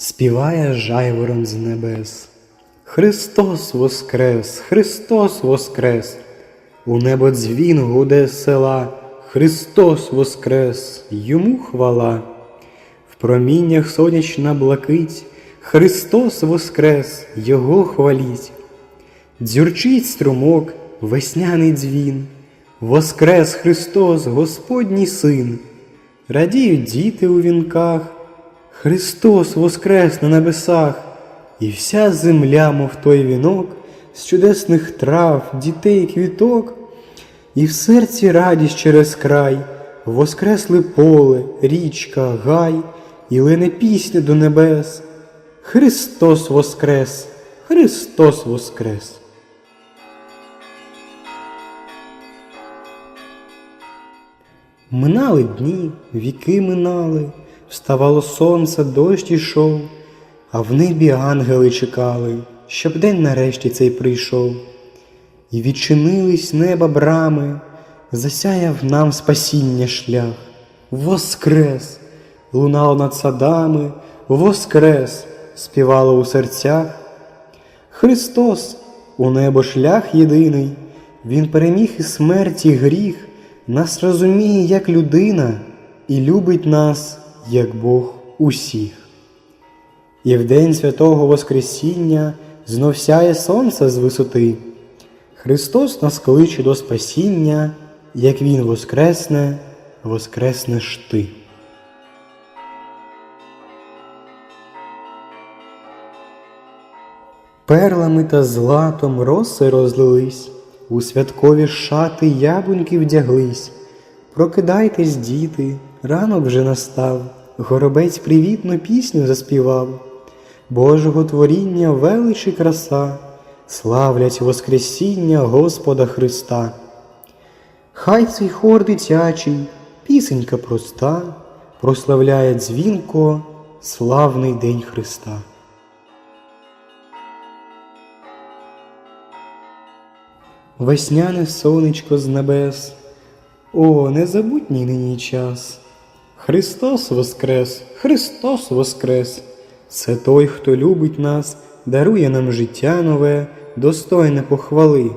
співає жайворон з небес. Христос воскрес, Христос воскрес, у небо дзвін гуде села, Христос воскрес, йому хвала. В проміннях сонячна блакить, Христос воскрес, Його хваліть. Дзюрчить струмок, весняний дзвін, Воскрес Христос, Господній Син, радіють діти у вінках, Христос воскрес на небесах, і вся земля, мов той вінок, з чудесних трав, дітей, квіток, і в серці радість через край, воскресли поле, річка, гай, і лине пісня до небес. Христос воскрес, Христос воскрес. Минали дні, віки минали, вставало сонце, дощ ішов, а в небі ангели чекали, щоб день нарешті цей прийшов. І відчинились неба брами, засяяв нам спасіння шлях. Воскрес! Лунало над садами, Воскрес! співало у серцях. Христос, у небо шлях єдиний, Він переміг і смерть, і гріх, нас розуміє як людина і любить нас, як Бог усіх. І в день святого Воскресіння знов сяє сонце з висоти. Христос нас кличе до спасіння, як Він воскресне, воскреснеш ти. Перлами та златом роси розлились, у святкові шати яблуньки вдяглись. Прокидайтесь, діти, ранок вже настав, горобець привітну пісню заспівав. Божого творіння велич і краса, славлять Воскресіння Господа Христа. Хай цей хор дитячий, пісенька проста, прославляє дзвінко славний день Христа. Весняне сонечко з небес, О, незабутній нині час. Христос воскрес, Христос воскрес, це той, хто любить нас, дарує нам життя нове, достойне похвали,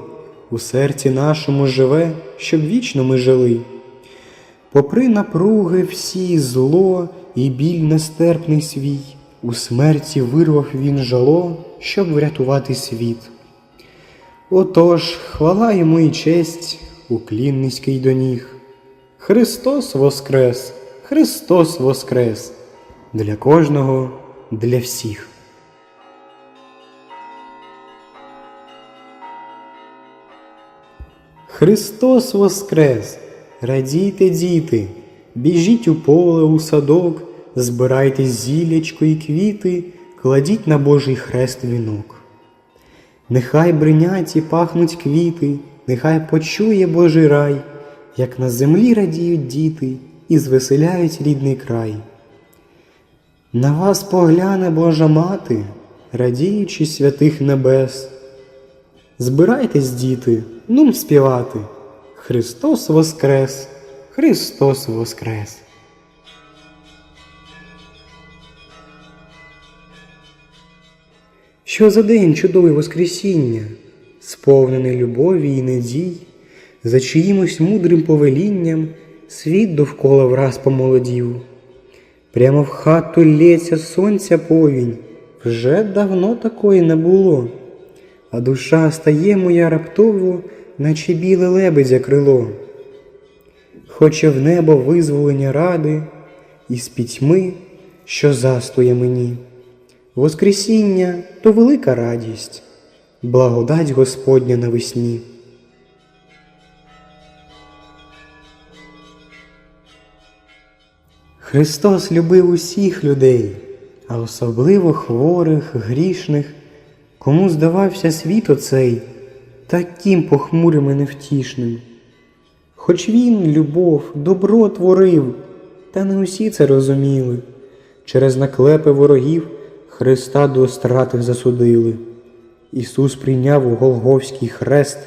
у серці нашому живе, щоб вічно ми жили. Попри напруги всі зло і біль нестерпний свій, у смерті вирвав він жало, щоб врятувати світ. Отож, хвала йому і честь, уклін низький до ніг. Христос воскрес, Христос воскрес, для кожного, для всіх. Христос воскрес, радійте, діти, біжіть у поле, у садок, збирайте зілячко і квіти, кладіть на Божий хрест вінок. Нехай бринять і пахнуть квіти, нехай почує Божий рай, як на землі радіють діти і звеселяють рідний край. На вас погляне Божа мати, радіючи святих небес. Збирайтесь, діти, нум співати. Христос воскрес, Христос воскрес. Що за день чудовий Воскресіння, сповнений любові і надій, за чиїмось мудрим повелінням світ довкола враз помолодів. Прямо в хату лється сонця повінь, вже давно такої не було, а душа стає моя раптово, наче біле лебедя крило. Хоче в небо визволення ради, і з пітьми, що застує мені. Воскресіння то велика радість, благодать Господня навесні. Христос любив усіх людей, а особливо хворих, грішних, кому здавався світ оцей таким похмурим і невтішним. Хоч він, любов, добро творив, та не усі це розуміли. Через наклепи ворогів Христа до страти засудили. Ісус прийняв у Голговський хрест,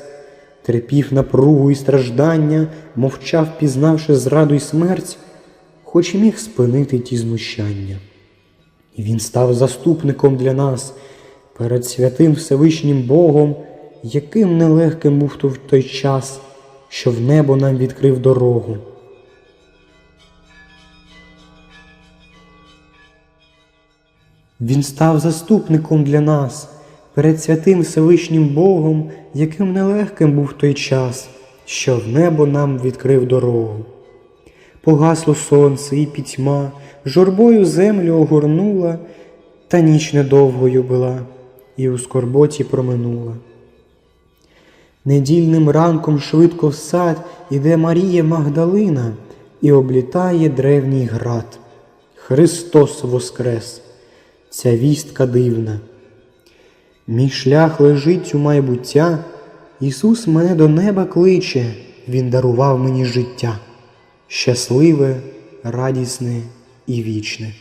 терпів напругу і страждання, мовчав, пізнавши зраду й смерть, хоч і міг спинити ті знущання. І Він став заступником для нас перед святим Всевишнім Богом, яким нелегким був той час, що в небо нам відкрив дорогу. Він став заступником для нас перед святим Всевишнім Богом, яким нелегким був той час, що в небо нам відкрив дорогу. Погасло сонце і пітьма, журбою землю огорнула, та ніч недовгою була, і у скорботі проминула. Недільним ранком швидко в сад іде Марія Магдалина і облітає древній град. Христос воскрес! Ця вістка дивна. Мій шлях лежить у майбуття, Ісус мене до неба кличе, Він дарував мені життя, щасливе, радісне і вічне.